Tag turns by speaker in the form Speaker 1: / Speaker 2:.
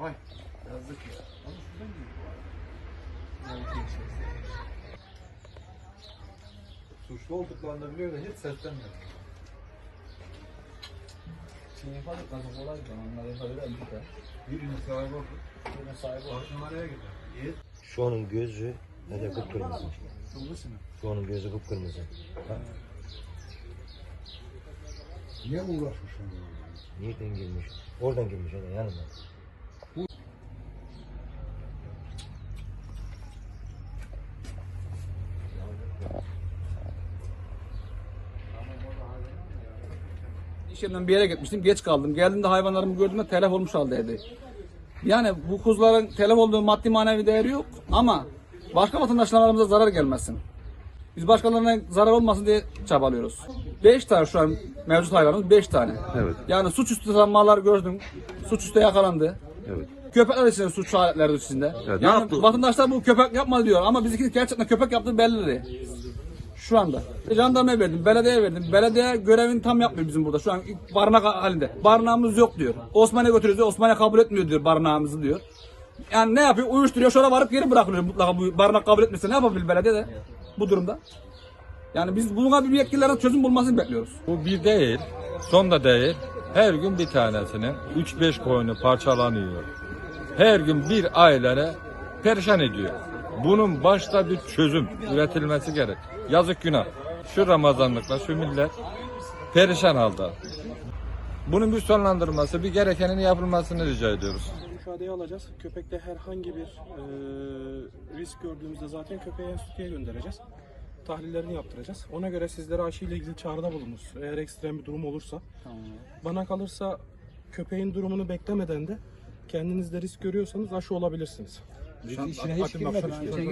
Speaker 1: Vay. Yazık ya. Ama şuradan gidiyor bu arada.
Speaker 2: Suçlu olduklarını biliyor da hiç seslenmiyor.
Speaker 1: Şey yapardık nasıl kolay da onları yapabilir de.
Speaker 2: Birinin sahibi oldu.
Speaker 1: Bunun sahibi olur.
Speaker 2: Gidiyor. İyi.
Speaker 3: Şu onun gözü ne de kıpkırmızı. Şu onun gözü kıpkırmızı. Bak,
Speaker 4: Niye uğraşmış onunla?
Speaker 3: nereden girmiş? Oradan girmiş ona yanına.
Speaker 5: İş yerinden bir yere gitmiştim. Geç kaldım. Geldiğimde hayvanlarımı gördüğümde telef olmuş haldeydi. Yani bu kuzuların telef olduğu maddi manevi değeri yok ama başka vatandaşlarımıza zarar gelmesin. Biz başkalarına zarar olmasın diye çabalıyoruz. 5 tane şu an mevcut hayvanımız 5 tane.
Speaker 6: Evet.
Speaker 5: Yani suçüstü sanmalar gördüm. Suçüstü yakalandı.
Speaker 6: Evet.
Speaker 5: Köpekler içinde suç aletleri içinde.
Speaker 6: Evet, ne
Speaker 5: yani
Speaker 6: yaptı?
Speaker 5: vatandaşlar bu köpek yapma diyor ama bizimki gerçekten köpek yaptığı belli. Şu anda. Jandarmaya verdim, belediyeye verdim. Belediye görevini tam yapmıyor bizim burada. Şu an barınak halinde. Barınağımız yok diyor. Osman'a götürüyoruz diyor. Osman'a kabul etmiyor diyor barınağımızı diyor. Yani ne yapıyor? Uyuşturuyor. Şöyle varıp geri bırakılıyor mutlaka bu barınak kabul etmese ne yapabilir belediye de bu durumda? Yani biz buna bir yetkililerin çözüm bulmasını bekliyoruz.
Speaker 7: Bu bir değil, son da değil. Her gün bir tanesinin 3-5 koyunu parçalanıyor. Her gün bir ailene perişan ediyor. Bunun başta bir çözüm üretilmesi gerek. Yazık günah. Şu Ramazanlıkla şu millet perişan halde. Bunun bir sonlandırılması, bir gerekenin yapılmasını rica ediyoruz.
Speaker 8: ifadeyi alacağız. Köpekte herhangi bir e, risk gördüğümüzde zaten köpeği enstitüye göndereceğiz. Tahlillerini yaptıracağız. Ona göre sizlere aşıyla ilgili çağrıda bulunuruz. Eğer ekstrem bir durum olursa. Bana kalırsa köpeğin durumunu beklemeden de kendinizde risk görüyorsanız aşı olabilirsiniz.
Speaker 2: Biz işine hiç girmedik.